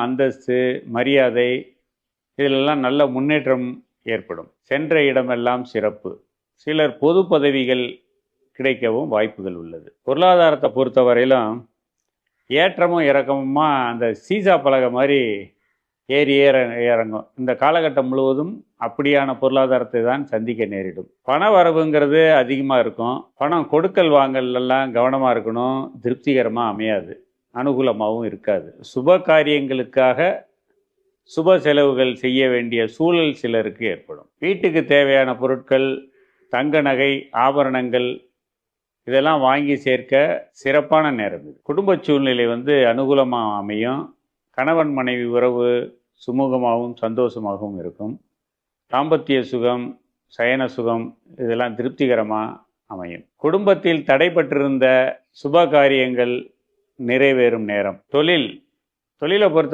அந்தஸ்து மரியாதை இதிலெல்லாம் நல்ல முன்னேற்றம் ஏற்படும். சென்ற இடமெல்லாம் சிறப்பு. சிலர் பொது பதவிகள் கிடைக்கவும் வாய்ப்புகள் உள்ளது. பொருளாதாரத்தை பொறுத்தவரையிலும் ஏற்றமும் இறக்கமுமா அந்த சீசா பலகை மாதிரி ஏறி ஏற இறங்கும். இந்த காலகட்டம் முழுவதும் அப்படியான பொருளாதாரத்தை தான் சந்திக்க நேரிடும். பண வரவுங்கிறது அதிகமாக இருக்கும். பணம் கொடுக்கல் வாங்கல்லாம் கவனமாக இருக்கணும். திருப்திகரமாக அமையாது. அனுகூலமாகவும் இருக்காது. சுப காரியங்களுக்காக சுப செலவுகள் செய்ய வேண்டிய சூழல் சிலருக்கு ஏற்படும். வீட்டுக்கு தேவையான பொருட்கள் தங்க நகை ஆபரணங்கள் இதெல்லாம் வாங்கி சேர்க்க சிறப்பான நேரம் இது. குடும்ப சூழ்நிலை வந்து அனுகூலமாக அமையும். கணவன் மனைவி உறவு சுமூகமாகவும் சந்தோஷமாகவும் இருக்கும். தாம்பத்திய சுகம் சயன சுகம் இதெல்லாம் திருப்திகரமாக அமையும். குடும்பத்தில் தடைப்பட்டிருந்த சுப காரியங்கள் நிறைவேறும் நேரம். தொழில். தொழிலை பொறுத்த